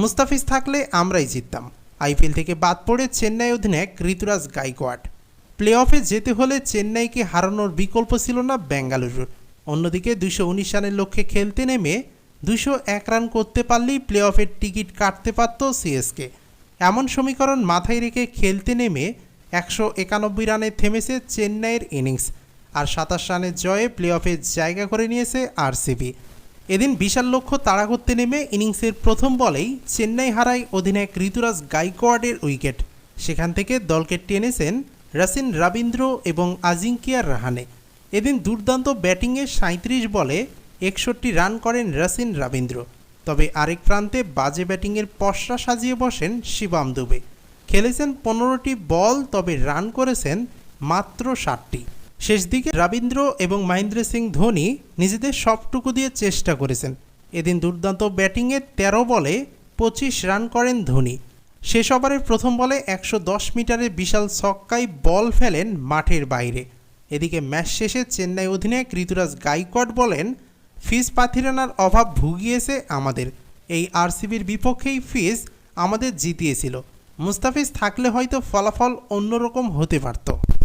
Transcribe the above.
মুস্তাফিজ থাকলে আমরাই জিততাম। আইপিএল থেকে বাদ পড়ে চেন্নাই অধিনায়ক ঋতুরাজ গাইকোয়াড। প্লে অফে যেতে হলে চেন্নাইকে হারানোর বিকল্প ছিল না বেঙ্গালুরুর। অন্যদিকে দুশো উনিশ রানের লক্ষ্যে খেলতে নেমে দুশো এক রান করতে পারলেই প্লে অফের টিকিট কাটতে পারত সিএসকে। এমন সমীকরণ মাথায় রেখে খেলতে নেমে একশো একানব্বই রানে থেমেছে চেন্নাইয়ের ইনিংস, আর সাতাশ রানের জয়ে প্লে অফে জায়গা করে নিয়েছে আরসিবি এদিন বিশাল লক্ষ্য তাড়া করতে নেমে ইনিংসের প্রথম বলেই চেন্নাই হারায় অধিনায়ক ঋতুরাজ গাইকোয়াডের উইকেট। সেখান থেকে দলকে টেনেছেন রাসিন রবীন্দ্র এবং আজিঙ্কিয়ার রাহানে। এদিন দুর্দান্ত ব্যাটিংয়ে সাঁত্রিশ বলে একষট্টি রান করেন রাসিন রবীন্দ্র। তবে আরেক প্রান্তে বাজে ব্যাটিংয়ের পসরা সাজিয়ে বসেন শিবাম দুবে। খেলেছেন পনেরোটি বল, তবে রান করেছেন মাত্র ষাটটি। শেষ দিকে রবীন্দ্র এবং মহেন্দ্র সিং ধোনি নিজেদের সবটুকু দিয়ে চেষ্টা করেছেন। এদিন দুর্দান্ত ব্যাটিংয়ে ১৩ বলে পঁচিশ রান করেন ধোনি। শেষ ওভারের প্রথম বলে একশো দশ মিটারের বিশাল ছক্কায় বল ফেলেন মাঠের বাইরে। এদিকে ম্যাচ শেষে চেন্নাই অধিনায়ক ঋতুরাজ গাইকোয়াড বলেন, ফিজ পাথিরানার অভাব ভুগিয়েছে আমাদের। এই আরসিবির বিপক্ষেই ফিজ আমাদের জিতিয়েছিল। মুস্তাফিজ থাকলে হয়তো ফলাফল অন্যরকম হতে পারত।